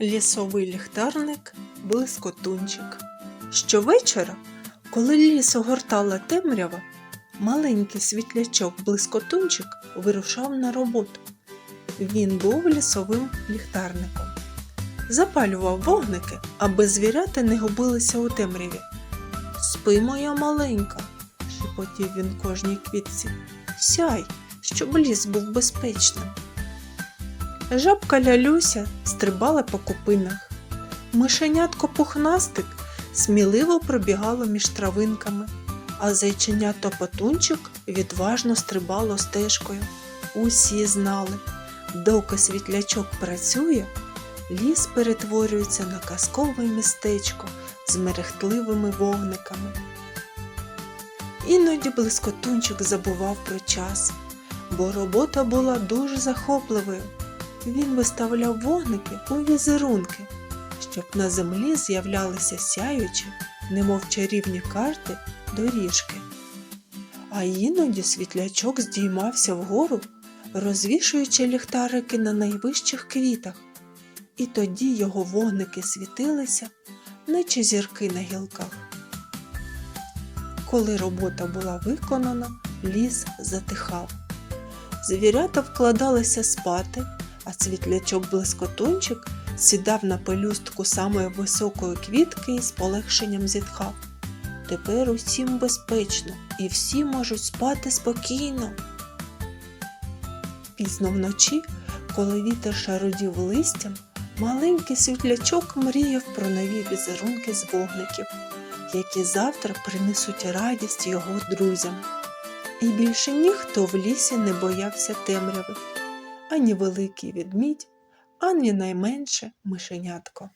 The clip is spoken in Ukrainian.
Лісовий ліхтарник блискотунчик. Щовечора, коли ліс огортала темрява, маленький світлячок блискотунчик вирушав на роботу. Він був лісовим ліхтарником. Запалював вогники, аби звірята не губилися у темряві. Спи, моя маленька, шепотів він кожній квітці. Сяй, щоб ліс був безпечним. Жабка лялюся стрибала по купинах. Мишенятко пухнастик сміливо пробігало між травинками, а зайченя топотунчик відважно стрибало стежкою. Усі знали, доки світлячок працює, ліс перетворюється на казкове містечко з мерехтливими вогниками. Іноді блискотунчик забував про час, бо робота була дуже захопливою. Він виставляв вогники у візерунки, щоб на землі з'являлися сяючі, немов чарівні карти, доріжки. А іноді світлячок здіймався вгору, розвішуючи ліхтарики на найвищих квітах, і тоді його вогники світилися, наче зірки на гілках. Коли робота була виконана, ліс затихав. Звірята вкладалися спати, а світлячок блискотунчик сідав на пелюстку самої високої квітки і з полегшенням зітхав. Тепер усім безпечно, і всі можуть спати спокійно. Пізно вночі, коли вітер шарудів листям, маленький світлячок мріяв про нові візерунки з вогників, які завтра принесуть радість його друзям. І більше ніхто в лісі не боявся темряви, ані великий відмідь, ані найменше мишенятко.